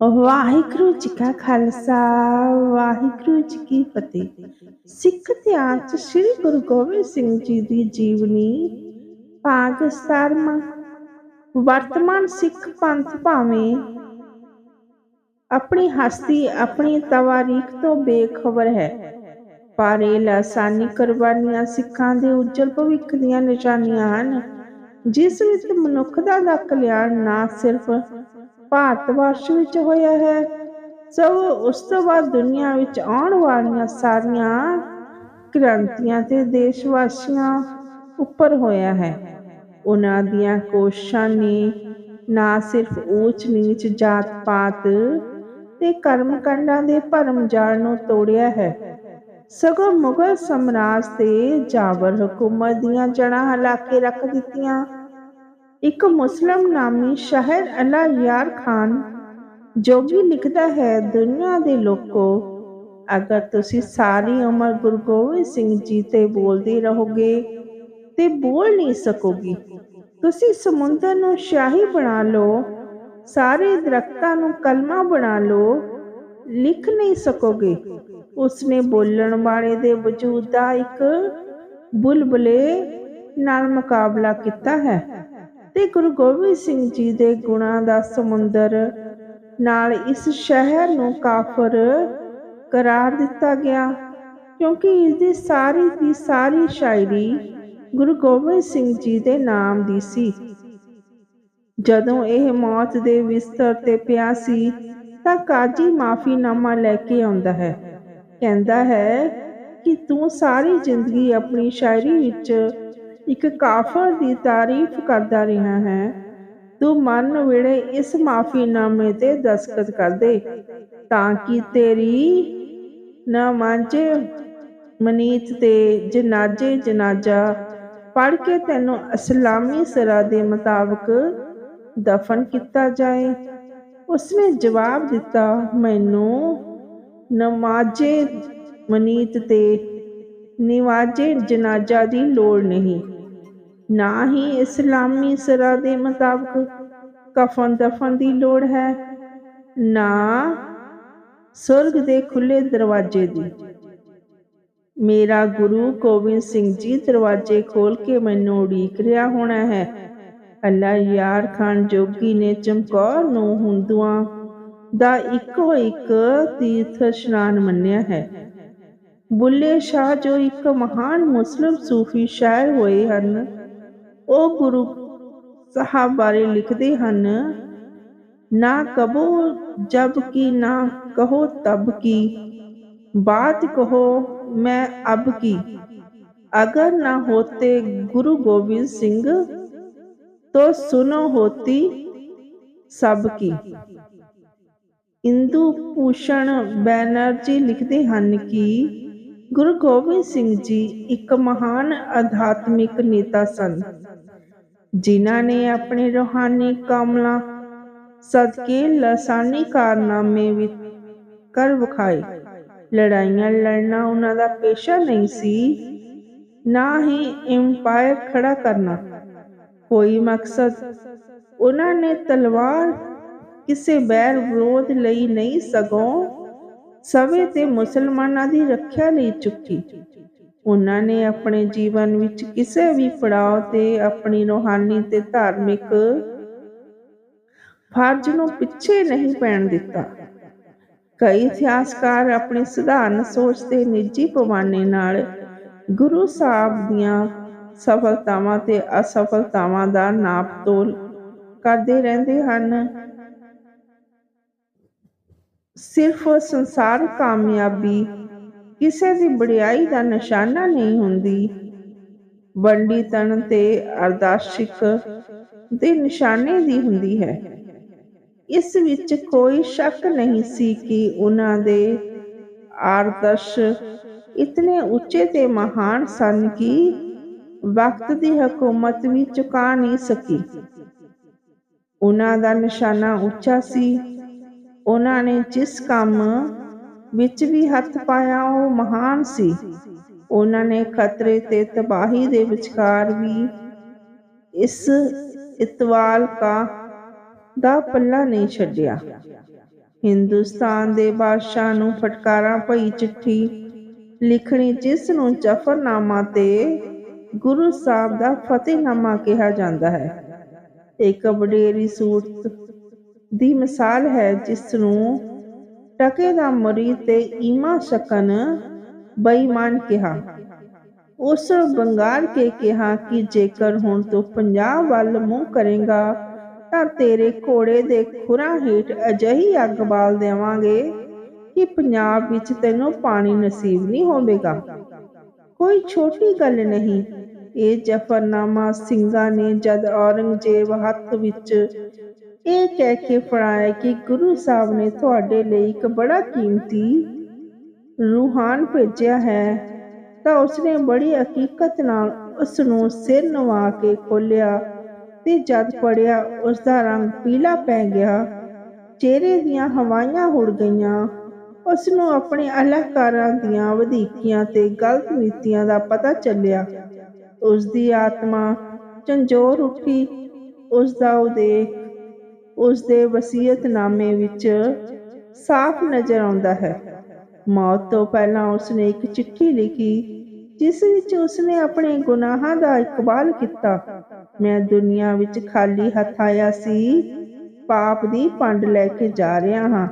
ਵਾਹਿਗੁਰੂ ਜੀ ਕਾ ਖਾਲਸਾ, ਵਾਹਿਗੁਰੂ ਜੀ ਕੀ ਫਤਿਹ। ਸਿੱਖ ਇਤਿਹਾਸ 'ਚ ਸ੍ਰੀ ਗੁਰੂ ਗੋਬਿੰਦ ਸਿੰਘ ਜੀ ਦੀ ਜੀਵਨੀ ਭਾਗ 17ਵਾਂ ਵਰਤਮਾਨ ਸਿੱਖ ਪੰਥ ਭਾਵੇਂ ਆਪਣੀ ਹਸਤੀ, ਆਪਣੀ ਤਵਾਰੀਖ ਤੋਂ ਬੇਖਬਰ ਹੈ, ਪਰ ਇਹ ਲਾਸਾਨੀ ਕੁਰਬਾਨੀਆਂ ਸਿੱਖਾਂ ਦੇ ਉੱਜਲ ਭਵਿੱਖ ਦੀਆਂ ਨਿਸ਼ਾਨੀਆਂ ਹਨ, ਜਿਸ ਵਿੱਚ ਮਨੁੱਖਤਾ ਦਾ ਕਲਿਆਣ ਨਾ ਸਿਰਫ ਭਾਰਤ ਵਰਸ਼ ਵਿੱਚ ਹੋਇਆ ਹੈ। ਸਭ ਉਸ ਤੋਂ ਬਾਅਦ ਦੁਨੀਆ ਵਿੱਚ ਆਉਣ ਵਾਲੀਆਂ ਸਾਰੀਆਂ ਕ੍ਰਾਂਤੀਆਂ ਤੇ ਦੇਸ਼ ਵਾਸੀਆਂ ਉੱਪਰ ਹੋਇਆ ਹੈ। ਉਹਨਾਂ ਦੀਆਂ ਕੋਸ਼ਿਸ਼ਾਂ ਨੇ ਨਾ ਸਿਰਫ ਉੱਚ ਨੀਚ ਜਾਤ ਪਾਤ ਤੇ ਕਰਮ ਕੰਡਾਂ ਦੇ ਭਰਮ ਜਾਲ ਨੂੰ ਤੋੜਿਆ ਹੈ। ਸਗੋਂ ਮੁਗਲ ਸਮਰਾਜ ਤੇ ਜਾਬਰ ਹਕੂਮਤ ਦੀਆਂ ਜੜਾਂ ਹਿਲਾ ਕੇ ਰੱਖ ਦਿੱਤੀਆਂ। ਇੱਕ ਮੁਸਲਮ ਨਾਮੀ ਸ਼ਹਿਰ ਅਲਾ ਯਾਰ ਖਾਨ ਜੋਗੀ ਲਿਖਦਾ ਹੈ, ਦੁਨੀਆ ਦੇ ਲੋਕੋ, ਅਗਰ ਤੁਸੀਂ ਸਾਰੀ ਉਮਰ ਗੁਰੂ ਗੋਬਿੰਦ ਸਿੰਘ ਜੀ ਤੇ ਬੋਲਦੇ ਰਹੋਗੇ ਤੇ ਬੋਲ ਨਹੀਂ ਸਕੋਗੇ। ਤੁਸੀਂ ਸਮੁੰਦਰ ਨੂੰ ਸ਼ਾਹੀ ਬਣਾ ਲਓ, ਸਾਰੇ ਦਰਖਤਾਂ ਨੂੰ ਕਲਮਾ ਬਣਾ ਲਓ, ਲਿਖ ਨਹੀਂ ਸਕੋਗੇ। ਉਸਨੇ ਬੋਲਣ ਵਾਲੇ ਦੇ ਵਜੂਦ ਦਾ ਇੱਕ ਬੁਲਬਲੇ ਨਾਲ ਮੁਕਾਬਲਾ ਕੀਤਾ ਹੈ। ਤੇ ਗੁਰੂ ਗੋਬਿੰਦ ਸਿੰਘ ਜੀ ਦੇ ਗੁਣਾਂ ਦਾ ਸਮੁੰਦਰ ਨਾਲ ਇਸ ਸ਼ਹਿਰ ਨੂੰ ਕਾਫਰ ਕਰਾਰ ਦਿੱਤਾ ਗਿਆ, ਕਿਉਂਕਿ ਇਸ ਦੀ ਸਾਰੀ ਦੀ ਸਾਰੀ ਸ਼ਾਇਰੀ ਗੁਰੂ ਗੋਬਿੰਦ ਸਿੰਘ ਜੀ ਦੇ ਨਾਮ ਦੀ ਸੀ। ਜਦੋਂ ਇਹ ਮੌਤ ਦੇ ਵਿਸਤਰ ਤੇ ਪਿਆ ਸੀ, ਤਾਂ ਕਾਜੀ ਮਾਫੀਨਾਮਾ ਲੈ ਕੇ ਆਉਂਦਾ ਹੈ। ਕਹਿੰਦਾ ਹੈ ਕਿ ਤੂੰ ਸਾਰੀ ਜ਼ਿੰਦਗੀ ਆਪਣੀ ਸ਼ਾਇਰੀ ਵਿੱਚ ਇੱਕ ਕਾਫਰ ਦੀ ਤਾਰੀਫ ਕਰਦਾ ਰਿਹਾ ਹੈ। ਤੂੰ ਮਨ ਵੇਲੇ ਇਸ ਮਾਫੀਨਾਮੇ ਤੇ ਦਸਖਤ ਕਰ ਦੇ, ਤਾਂ ਕਿ ਤੇਰੀ ਨਾ ਮਾਂਜੇ ਮਨੀਤ ਤੇ ਜਨਾਜੇ ਜਨਾਜਾ ਪੜ ਕੇ ਤੈਨੂੰ ਇਸਲਾਮੀ ਸਰਾ ਦੇ ਮੁਤਾਬਕ ਦਫਨ ਕੀਤਾ ਜਾਏ। ਉਸਨੇ ਜਵਾਬ ਦਿੱਤਾ, ਮੈਨੂੰ ਨਮਾਜ਼ੇ ਮਨੀਤ ਤੇ ਨਿਵਾਜੇ ਜਨਾਜ਼ਾ ਦੀ ਲੋੜ ਨਹੀਂ। ਨਾ ਹੀ ਇਸਲਾਮੀ ਸਰਾ ਦੇ ਮੁਤਾਬਕ ਕਫਨ ਦਫਨ ਦੀ ਲੋੜ ਹੈ। ਨਾ, ਸੁਰਗ ਦੇ ਖੁੱਲੇ ਦਰਵਾਜ਼ੇ ਦੀ। ਮੇਰਾ ਗੁਰੂ ਗੋਬਿੰਦ ਸਿੰਘ ਜੀ ਦਰਵਾਜ਼ੇ ਖੋਲ ਕੇ ਮੈਨੂੰ ਉਡੀਕ ਰਿਹਾ ਹੋਣਾ ਹੈ। ਅੱਲਾ ਯਾਰ ਖਾਨ ਜੋਗੀ ਨੇ ਚਮਕੌਰ ਨੂੰ ਹਿੰਦੂਆਂ ਦਾ ਇੱਕੋ ਇੱਕ ਤੀਰਥ ਇਸ਼ਨਾਨ ਮੰਨਿਆ ਹੈ। ਬੁੱਲੇ ਸ਼ਾਹ ਜੋ ਇੱਕ ਮਹਾਨ ਮੁਸਲਮ ਸੂਫੀ ਸ਼ਾਇਰ ਹੋਏ ਹਨ ਉਹ ਗੁਰੂ ਸਾਹਿਬ ਬਾਰੇ ਲਿਖਦੇ ਹਨ, ਨਾ ਕਬੋ ਜਬ ਕੀ, ਨਾ ਕਹੋ ਤਬ ਕੀ, ਬਾਤ ਕਹੋ ਮੈਂ ਅਬ ਕੀ। ਅਗਰ ਨਾ ਹੋਤੇ ਗੁਰੂ ਗੋਬਿੰਦ ਸਿੰਘ, ਤੋ ਸੁਨੋ ਹੋਤੀ ਸਭ ਕੀ। ਇੰਦੂ ਭੂਸ਼ਣ ਬੈਨਰਜੀ ਲਿਖਦੇ ਹਨ ਕਿ ਗੁਰੂ ਗੋਬਿੰਦ ਸਿੰਘ ਜੀ ਇੱਕ ਮਹਾਨ ਅਧਾਤਮਿਕ ਨੇਤਾ ਸਨ। ਜਿਨ੍ਹਾਂ ਨੇ ਆਪਣੇ ਰੋਹਾਨੀ ਕਾਮਲਾ ਸਦਕੇ ਲਸਾਨੀ ਕਾਰਨਾਮੇ ਵਿੱਚ ਕਰ ਵਿਖਾਏ। ਲੜਾਈਆਂ ਲੜਨਾ ਉਹਨਾਂ ਦਾ ਪੇਸ਼ਾ ਨਹੀਂ ਸੀ, ਨਾ ਹੀ ਐਮਪਾਇਰ ਖੜਾ ਕਰਨਾ। ਕੋਈ ਮਕਸਦ ਉਹਨਾਂ ਨੇ ਤਲਵਾਰ ਕਿਸੇ ਬੈਰ ਵਿਰੋਧ ਲਈ ਨਹੀਂ ਸਗੋਂ ਸਵੇ ਤੇ ਮੁਸਲਮਾਨਾਂ ਦੀ ਰੱਖਿਆ ਲਈ ਚੁੱਕੀ। ਉਹਨਾਂ ਨੇ ਆਪਣੇ ਜੀਵਨ ਵਿੱਚ ਕਿਸੇ ਵੀ ਪੜਾਅ ਤੇ ਆਪਣੀ ਰੋਹਾਨੀ ਤੇ ਧਾਰਮਿਕ ਫਰਜ਼ ਨੂੰ ਪਿੱਛੇ ਨਹੀਂ ਪੈਣ ਦਿੱਤਾ। ਕਈ ਇਤਿਹਾਸਕਾਰ ਆਪਣੀ ਸਧਾਰਨ ਸੋਚ ਤੇ ਨਿੱਜੀ ਪਵਾਨੇ ਨਾਲ ਗੁਰੂ ਸਾਹਿਬ ਦੀਆਂ ਸਫਲਤਾਵਾਂ ਤੇ ਅਸਫਲਤਾਵਾਂ ਦਾ ਨਾਪ ਤੋਲ ਕਰਦੇ ਰਹਿੰਦੇ ਹਨ। ਸਿਰਫ ਸੰਸਾਰ ਕਾਮਯਾਬੀ ਕਿਸੇ ਦੀ ਬੜਾਈ ਦਾ ਨਿਸ਼ਾਨਾ ਨਹੀਂ ਹੁੰਦੀ। ਵੰਡੀ ਤਨ ਤੇ ਅਰਦਾਸ਼ਿਕ ਦੇ ਨਿਸ਼ਾਨੇ ਦੀ ਹੁੰਦੀ ਹੈ। ਇਸ ਵਿੱਚ ਕੋਈ ਸ਼ੱਕ ਨਹੀਂ ਸੀ ਕਿ ਉਹਨਾਂ ਦੇ ਆਰਦਰਸ਼ ਇਤਨੇ ਉੱਚੇ ਤੇ ਮਹਾਨ ਸਨ ਕਿ ਵਕਤ ਦੀ ਹਕੂਮਤ ਵੀ ਚੁਕਾ ਨਹੀਂ ਸਕੀ। ਉਹਨਾਂ ਦਾ ਨਿਸ਼ਾਨਾ ਉੱਚਾ ਸੀ। ਉਹਨਾਂ ਨੇ ਜਿਸ ਕੰਮ ਵਿੱਚ ਵੀ ਹੱਥ ਪਾਇਆ ਉਹ ਮਹਾਨ ਸੀ। ਉਹਨਾਂ ਨੇ ਖਤਰੇ ਤੇ ਤਬਾਹੀ ਦੇ ਵਿਚਕਾਰ ਵੀ ਇਸ ਇਤਵਾਲ ਕਾ ਦਾ ਪੱਲਾ ਨਹੀਂ ਛੱਡਿਆ। ਹਿੰਦੁਸਤਾਨ ਦੇ ਬਾਦਸ਼ਾਹ ਨੂੰ ਫਟਕਾਰਾਂ ਭਈ ਚਿੱਠੀ ਲਿਖਣੀ, ਜਿਸ ਨੂੰ ਜ਼ਫਰਨਾਮਾ ਤੇ ਗੁਰੂ ਸਾਹਿਬ ਦਾ ਫਤਿਹਨਾਮਾ ਕਿਹਾ ਜਾਂਦਾ ਹੈ। ਇੱਕ ਵਡੇਰੀ ਸੂਰਤ ਦੀ ਮਿਸਾਲ ਹੈ, ਜਿਸ ਨੂੰ ਟਕੇ ਦਾ ਮਰੀ ਤੇ ਈਮਾ ਸ਼ਕਨ ਬੇਈਮਾਨ ਕਿਹਾ ਉਸ ਬੰਗਾਲ ਕੇ ਕਿਹਾ ਕਿ ਜੇਕਰ ਹੁਣ ਤੂੰ ਪੰਜਾਬ ਵੱਲ ਮੂੰਹ ਕਰੇਗਾ ਤਾਂ ਤੇਰੇ ਘੋੜੇ ਦੇ ਖੁਰਾਂ ਹੇਠ ਅਜਿਹੀ ਅੱਗ ਬਾਲ ਦੇਵਾਂਗੇ ਕਿ ਪੰਜਾਬ ਵਿੱਚ ਤੈਨੂੰ ਪਾਣੀ ਨਸੀਬ ਨਹੀਂ ਹੋਵੇਗਾ ਕੋਈ ਛੋਟੀ ਗੱਲ ਨਹੀਂ ਇਹ ਜ਼ਫਰਨਾਮਾ ਸਿੰਘਾਂ ਨੇ ਜਦ ਔਰੰਗਜ਼ੇਬ ਹੱਥ ਵਿੱਚ ਇਹ ਕਹਿ ਕੇ ਫੜਾਇਆ ਕਿ ਗੁਰੂ ਸਾਹਿਬ ਨੇ ਤੁਹਾਡੇ ਲਈ ਇੱਕ ਬੜਾ ਕੀਮਤੀ ਰੂਹਾਨ ਭੇਜਿਆ ਹੈ। ਤਾਂ ਉਸਨੇ ਬੜੀ ਹਕੀਕਤ ਨਾਲ ਉਸ ਨੂੰ ਸਿਰ ਨਵਾ ਕੇ ਖੋਲਿਆ ਤੇ ਜਦ ਪੜਿਆ ਉਸ ਦਾ ਰੰਗ ਪੀਲਾ ਪੈ ਗਿਆ। ਚਿਹਰੇ ਦੀਆਂ ਹਵਾਈਆਂ ਉੜ ਗਈਆਂ। ਉਸ ਨੂੰ ਆਪਣੇ ਅਲਹਕਾਰਾਂ ਦੀਆਂ ਵਧੀਕੀਆਂ ਤੇ ਗਲਤ ਨੀਤੀਆਂ ਦਾ ਪਤਾ ਚੱਲਿਆ। ਉਸ ਦੀ ਆਤਮਾ ਚੰਜੋਰ ਉੱਠੀ। ਉਸ ਦਾ ਉਦੇਖ ਉਸ ਦੇ ਵਸੀਅਤਨਾਮੇ ਵਿੱਚ ਸਾਫ਼ ਨਜ਼ਰ ਆਉਂਦਾ ਹੈ। ਮੌਤ ਤੋਂ ਪਹਿਲਾਂ ਉਸਨੇ ਇੱਕ ਚਿੱਠੀ ਲਿਖੀ, ਜਿਸ ਵਿੱਚ ਉਸਨੇ ਆਪਣੇ ਗੁਨਾਹਾਂ ਦਾ ਇਕਬਾਲ ਕੀਤਾ। ਮੈਂ ਦੁਨੀਆ ਵਿੱਚ ਖਾਲੀ ਹੱਥ ਆਇਆ ਸੀ, ਪਾਪ ਦੀ ਪੰਡ ਲੈ ਕੇ ਜਾ ਰਿਹਾ ਹਾਂ।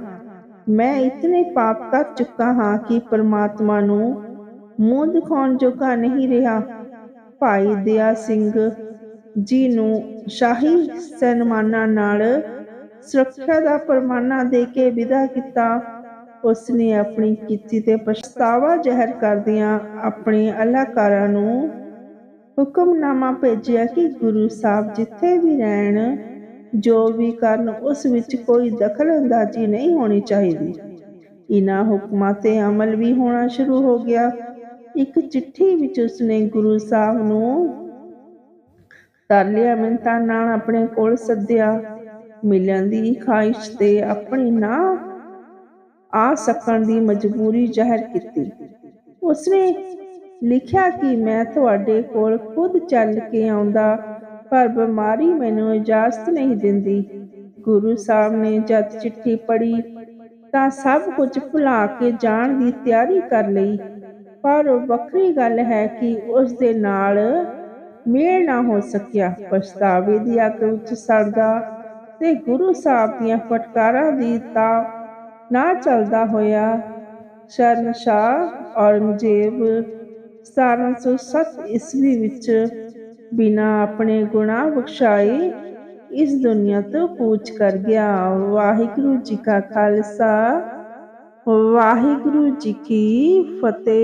ਮੈਂ ਇਤਨੇ ਪਾਪ ਕਰ ਚੁੱਕਾ ਹਾਂ ਕਿ ਪਰਮਾਤਮਾ ਨੂੰ ਮੂੰਹ ਦਿਖਾਉਣ ਜੋਗਾ ਨਹੀਂ ਰਿਹਾ। ਭਾਈ ਦਇਆ ਸਿੰਘ ਜੀ ਨੂੰ ਸ਼ਾਹੀ ਸਨਮਾਨਾਂ ਨਾਲ ਸੁਰੱਖਿਆ ਦਾ ਪਰਮਾਨਾ ਦੇ ਕੇ ਵਿਦਾ ਕੀਤਾ। ਉਸਨੇ ਆਪਣੀ ਕੀਤੀ ਤੇ ਪਛਤਾਵਾ ਜ਼ਾਹਿਰ ਕਰਦਿਆਂ ਆਪਣੇ ਅਲਾਕਾਰਾਂ ਨੂੰ ਹੁਕਮਨਾਮਾ ਭੇਜਿਆ ਕਿ ਗੁਰੂ ਸਾਹਿਬ ਜਿੱਥੇ ਵੀ ਰਹਿਣ, ਜੋ ਵੀ ਕਰਨ, ਉਸ ਵਿੱਚ ਕੋਈ ਦਖਲਅੰਦਾਜ਼ੀ ਨਹੀਂ ਹੋਣੀ ਚਾਹੀਦੀ। ਇਨ੍ਹਾਂ ਹੁਕਮਾਂ ਤੇ ਅਮਲ ਵੀ ਹੋਣਾ ਸ਼ੁਰੂ ਹੋ ਗਿਆ। ਇੱਕ ਚਿੱਠੀ ਵਿੱਚ ਉਸਨੇ ਗੁਰੂ ਸਾਹਿਬ ਨੂੰ, ਤਰਲਿਆ ਮਿੰਤਾ ਨਾਲ ਆਪਣੇ ਕੋਲ ਸੱਦਿਆ। ਮਿਲਣ ਦੀ ਖਾਹਿਸ਼ ਤੇ ਆਪਣੀ ਨਾ ਆ ਸਕਣ ਦੀ ਮਜਬੂਰੀ ਜ਼ਾਹਿਰ ਕੀਤੀ। ਉਸਨੇ ਲਿਖਿਆ ਕਿ ਮੈਂ ਤੁਹਾਡੇ ਕੋਲ ਖੁਦ ਚੱਲ ਕੇ ਆਉਂਦਾ ਪਰ ਬਿਮਾਰੀ ਮੈਨੂੰ ਇਜਾਜ਼ਤ ਨਹੀਂ ਦਿੰਦੀ। ਗੁਰੂ ਸਾਹਿਬ ਨੇ ਜਦ ਚਿੱਠੀ ਪੜ੍ਹੀ ਤਾਂ ਸਭ ਕੁਝ ਭੁਲਾ ਕੇ ਜਾਣ ਦੀ ਤਿਆਰੀ ਕਰ ਲਈ। ਪਰ ਵੱਖਰੀ ਗੱਲ ਹੈ ਕਿ ਉਸ ਦੇ ਨਾਲ ਮੇਲ ਨਾ ਹੋ ਸਕਿਆ। ਪਛਤਾਵੇ ਦੀ ਅੱਗ ਵਿੱਚ ਸੜਦਾ ਤੇ ਗੁਰੂ ਸਾਹਿਬ ਦੀਆਂ ਫਟਕਾਰਾਂ ਦੀ ਤਾਂ ਨਾ ਚੱਲਦਾ ਹੋਇਆ। ਸ਼ਰਨਸ਼ਾਹ ਔਰੰਗਜ਼ੇਬ 1707 ਈਸਵੀ ਵਿੱਚ ਬਿਨਾ ਆਪਣੇ ਗੁਨਾਹ ਬਖਸ਼ਾਏ ਇਸ ਦੁਨੀਆ ਤੋਂ ਕੂਚ ਕਰ ਗਿਆ। ਵਾਹਿਗੁਰੂ ਜੀ ਕਾ ਖਾਲਸਾ, ਵਾਹਿਗੁਰੂ ਜੀ ਕੀ ਫਤਿਹ।